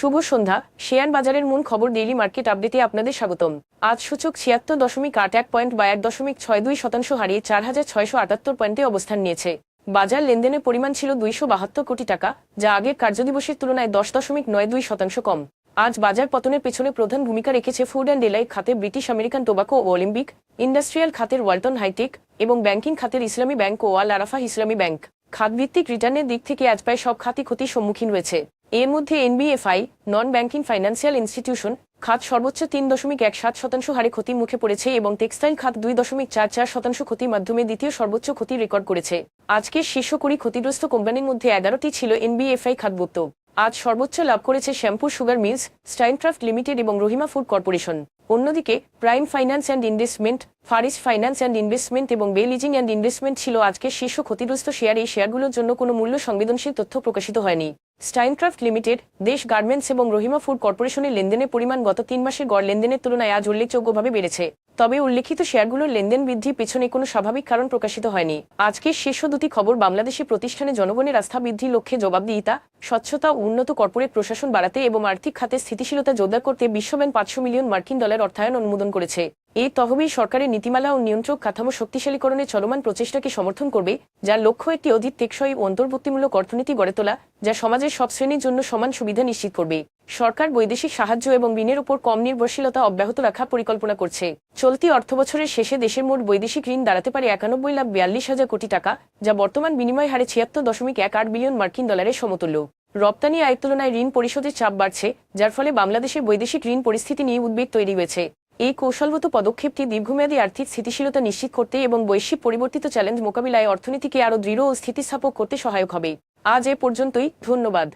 শুভ সন্ধ্যা। Share বাজারের মূল খবর ডেইলি মার্কেট আপডেটে আপনাদের স্বাগতম। আজ সূচক ছিয়াত্তর দশমিক আট এক পয়েন্ট বা এক দশমিক ছয় দুই শতাংশ হারিয়ে চার হাজার ছয়শো আটাত্তর পয়েন্টে অবস্থান নিয়েছে। বাজার লেনদেনের পরিমাণ ছিল দুইশো বাহাত্তর কোটি টাকা, যা আগের কার্যদিবসের তুলনায় দশ দশমিক নয় দুই শতাংশ কম। আজ বাজার পতনের পেছনে প্রধান ভূমিকা রেখেছে ফুড অ্যান্ড এলাইট খাতে ব্রিটিশ আমেরিকান টোবাকো ও অলিম্পিক ইন্ডাস্ট্রিয়াল খাতের ওয়ালটন হাইটেক এবং ব্যাংকিং খাতের ইসলামী ব্যাংক ও আল আরাফা ইসলামী ব্যাংক খাতভিত্তিক রিটার্নের দিক থেকে আজ প্রায় সব খাতই ক্ষতির সম্মুখীন রয়েছে। এর মধ্যে NBFI non banking financial institution খাত সর্বোচ্চ তিন দশমিক এক সাত শতাংশ হারে ক্ষতির মুখে পড়েছে এবং টেক্সটাইল খাত দুই দশমিক চার চার শতাংশ ক্ষতির মাধ্যমে দ্বিতীয় সর্বোচ্চ ক্ষতি রেকর্ড করেছে। আজকের শীর্ষ কুড়ি ক্ষতিগ্রস্ত কোম্পানির মধ্যে এগারোটি ছিল এনবিএফআই খাতভুক্ত। আজ সর্বোচ্চ লাভ করেছে Shyampur Sugar Mills, Stylecraft Limited এবং রহিমা ফুড কর্পোরেশন। অন্যদিকে, প্রাইম ফাইন্যান্স অ্যান্ড ইনভেস্টমেন্ট ফারিস ফাইন্যান্স অ্যান্ড ইনভেস্টমেন্ট এবং বে লিজিং অ্যান্ড ইনভেস্টমেন্ট ছিল আজকের শীর্ষ ক্ষতিগ্রস্ত শেয়ার এই শেয়ারগুলোর জন্য কোনো মূল্য সংবেদনশীল তথ্য প্রকাশিত হয়নি। স্টাইনক্রাফট লিমিটেড, দেশ গার্মেন্টস এবং রহিমা ফুড কর্পোরেশনের লেনদেনের পরিমাণ গত তিন মাসের গড় লেনদেনের তুলনায় আজ উল্লেখযোগ্যভাবে বেড়েছে। তবে উল্লেখিত শেয়ারগুলোর লেনদেন বৃদ্ধির পেছনে কোনো স্বাভাবিক কারণ প্রকাশিত হয়নি। আজকের শীর্ষ দুটি খবর বাংলাদেশি প্রতিষ্ঠানে জনগণের আস্থা বৃদ্ধির লক্ষ্যে জবাবদিহিতা, স্বচ্ছতা ও উন্নত কর্পোরেট প্রশাসন বাড়াতে এবং আর্থিক খাতে স্থিতিশীলতা জোরদার করতে বিশ্বব্যাংক পাঁচশো মিলিয়ন মার্কিন ডলার অর্থায়ন অনুমোদন করেছে। এই তহবিল সরকারের নীতিমালা ও নিয়ন্ত্রক কাঠামো শক্তিশালীকরণের চলমান প্রচেষ্টাকে সমর্থন করবে, যার লক্ষ্য একটি অধিক টেকসই ও অন্তর্ভুক্তিমূলক অর্থনীতি গড়ে তোলা, যা সমাজের সব শ্রেণির জন্য সমান সুবিধা নিশ্চিত করবে। সরকার বৈদেশিক সাহায্য এবং ঋণের উপর কম নির্ভরশীলতা অব্যাহত রাখার পরিকল্পনা করছে। চলতি অর্থবছরের শেষে দেশের মোট বৈদেশিক ঋণ দাঁড়াতে পারে একানব্বই লাখ বিয়াল্লিশ হাজার কোটি টাকা, যা বর্তমান বিনিময় হারে ছিয়াত্তর দশমিক এক আট বিলিয়ন মার্কিন ডলারের সমতুল্য। রপ্তানি আয়ের তুলনায় ঋণ পরিশোধের চাপ বাড়ছে, যার ফলে বাংলাদেশের বৈদেশিক ঋণ পরিস্থিতি নিয়ে উদ্বেগ তৈরি হয়েছে। এই কৌশলগত পদক্ষেপটি দীর্ঘমেয়াদী আর্থিক স্থিতিশীলতা নিশ্চিত করতে এবং বৈশ্বিক পরিবর্তিত চ্যালেঞ্জ মোকাবিলায় অর্থনীতিকে আরও দৃঢ় ও স্থিতিস্থাপক করতে সহায়ক হবে। আজ এ পর্যন্তই, ধন্যবাদ।